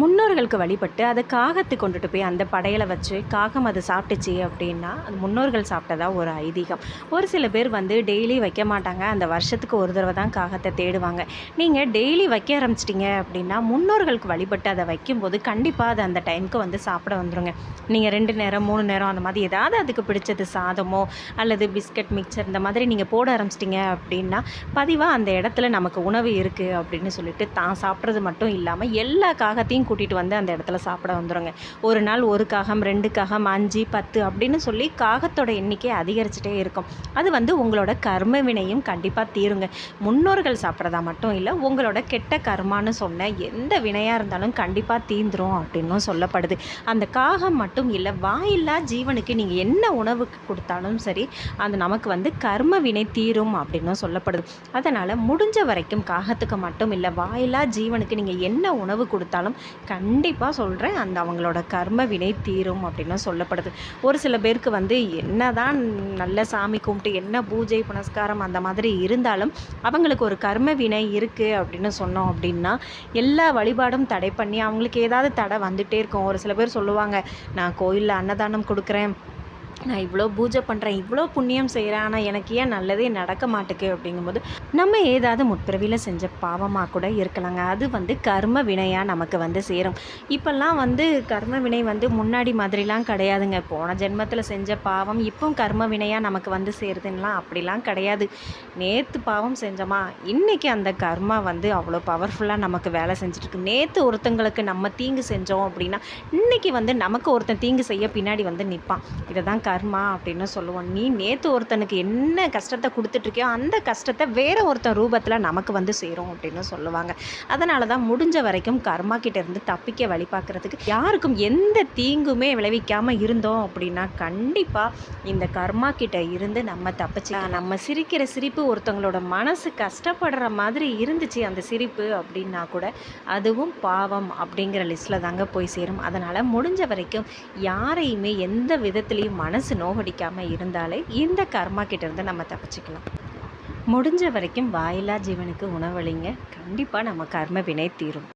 முன்னோர்களுக்கு வழிபட்டு அதை காகத்து கொண்டுட்டு போய் அந்த படையலை வச்சு காகம் அது சாப்பிட்டுச்சு அப்படின்னா அது முன்னோர்கள் சாப்பிட்டதா ஒரு ஐதீகம். ஒரு சில பேர் வந்து டெய்லி வைக்க மாட்டாங்க. அந்த வருஷத்துக்கு ஒரு தடவை தான் காகத்தை தேடுவாங்க. நீங்கள் டெய்லி வைக்க ஆரம்பிச்சிட்டிங்க அப்படின்னா முன்னோர்களுக்கு வழிபட்டு அதை வைக்கும்போது கண்டிப்பாக அது அந்த டைமுக்கு வந்து சாப்பிட வந்துடுங்க நீங்கள் ரெண்டு நேரம் மூணு நேரம் அந்த மாதிரி ஏதாவது அதுக்கு பிடிச்சது சாதமோ அல்லது பிஸ்கட் மிக்சர் இந்த மாதிரி நீங்கள் போட ஆரம்பிச்சிட்டிங்க அப்படின்னா பதிவாக அந்த இடத்துல நமக்கு உணவு இருக்குது அப்படின்னு சொல்லிட்டு தான் சாப்பிட்றது மட்டும் இல்லாமல் எல்லா காகத்தையும் கூட்டிகிட்டு வந்து அந்த இடத்துல சாப்பிட வந்துடுங்க ஒரு நாள் ஒரு காகம் ரெண்டு காகம் அஞ்சு பத்து அப்படின்னு சொல்லி காகத்தோட எண்ணிக்கை அதிகரிச்சுட்டே இருக்கும். அது வந்து உங்களோட கர்ம வினையும் கண்டிப்பாக தீருங்க. முன்னோர்கள் சாப்பிட்றதா மட்டும் இல்லை உங்களோட கெட்ட கர்மான்னு சொன்ன எந்த வினையாக இருந்தாலும் கண்டிப்பாக தீந்துரும் அப்படின்னும் சொல்லப்படுது. அந்த காகம் மட்டும் இல்லை வாயில்லா ஜீவனுக்கு நீங்கள் என்ன உணவு கொடுத்தாலும் சரி அது நமக்கு வந்து கர்ம வினை தீரும் அப்படின்னும் சொல்லப்படுது. அதனால் முடிஞ்ச வரைக்கும் காகத்துக்கு மட்டும் இல்லை வாயில்லா ஜீவனுக்கு நீங்கள் என்ன உணவு கொடுத்தாலும் கண்டிப்பாக சொல்கிறேன் அந்த அவங்களோட கர்ம வினை தீரும் அப்படின்னு சொல்லப்படுது. ஒரு சில பேருக்கு வந்து என்னதான் நல்ல சாமி கும்பிட்டு என்ன பூஜை புனஸ்காரம் அந்த மாதிரி இருந்தாலும் அவங்களுக்கு ஒரு கர்ம வினை இருக்குது அப்படின்னு சொன்னோம் அப்படின்னா எல்லா வழிபாடும் தடை பண்ணி அவங்களுக்கு ஏதாவது தடை வந்துகிட்டே இருக்கும். ஒரு சில பேர் சொல்லுவாங்க நான் கோயிலில் அன்னதானம் கொடுக்குறேன் நான் இவ்வளோ பூஜை பண்ணுறேன் இவ்வளோ புண்ணியம் செய்கிறேன் ஆனால் எனக்கு ஏன் நல்லதே நடக்க மாட்டுக்கு அப்படிங்கும்போது நம்ம ஏதாவது முற்பிறவியில் செஞ்ச பாவமாக கூட இருக்கலாங்க. அது வந்து கர்ம வினையாக நமக்கு வந்து சேரும். இப்போல்லாம் வந்து கர்ம வினை வந்து முன்னாடி மாதிரிலாம் கிடையாதுங்க. போன ஜென்மத்தில் செஞ்ச பாவம் இப்போ கர்ம வினையாக நமக்கு வந்து சேருதுன்னெலாம் அப்படிலாம் கிடையாது. நேற்று பாவம் செஞ்சோமா? இன்றைக்கி அந்த கர்மா வந்து அவ்வளோ பவர்ஃபுல்லாக நமக்கு வேலை செஞ்சுட்ருக்கு நேற்று ஒருத்தங்களுக்கு நம்ம தீங்கு செஞ்சோம் அப்படின்னா இன்றைக்கி வந்து நமக்கு ஒருத்தன் தீங்கு செய்ய பின்னாடி வந்து நிற்பான் இதை தான் கர்மா அப்படின்னு சொல்லுவோம். நீ நேற்று ஒருத்தனுக்கு என்ன கஷ்டத்தை கொடுத்துட்ருக்கியோ அந்த கஷ்டத்தை வேற ஒருத்தன் ரூபத்தில் நமக்கு வந்து சேரும் அப்படின்னு சொல்லுவாங்க. அதனால தான் முடிஞ்ச வரைக்கும் கர்மா கிட்ட இருந்து தப்பிக்க வழி பார்க்குறதுக்கு யாருக்கும் எந்த தீங்குமே விளைவிக்காமல் இருந்தோம் அப்படின்னா கண்டிப்பாக இந்த கர்மா கிட்ட இருந்து நம்ம தப்பிச்சு நம்ம சிரிக்கிற சிரிப்பு ஒருத்தவங்களோட மனசு கஷ்டப்படுற மாதிரி இருந்துச்சு அந்த சிரிப்பு அப்படின்னா கூட அதுவும் பாவம் அப்படிங்கிற லிஸ்ட்டில் தாங்க போய் சேரும். அதனால் முடிஞ்ச வரைக்கும் யாரையுமே எந்த விதத்துலேயும் மன மனசு நோகடிக்காமல் இருந்தாலே இந்த கர்மா கிட்ட இருந்து நம்ம தப்பிச்சுக்கலாம். முடிஞ்ச வரைக்கும் வாயிலா ஜீவனுக்கு உணவளிங்க. கண்டிப்பாக நம்ம கர்ம வினை தீரும்.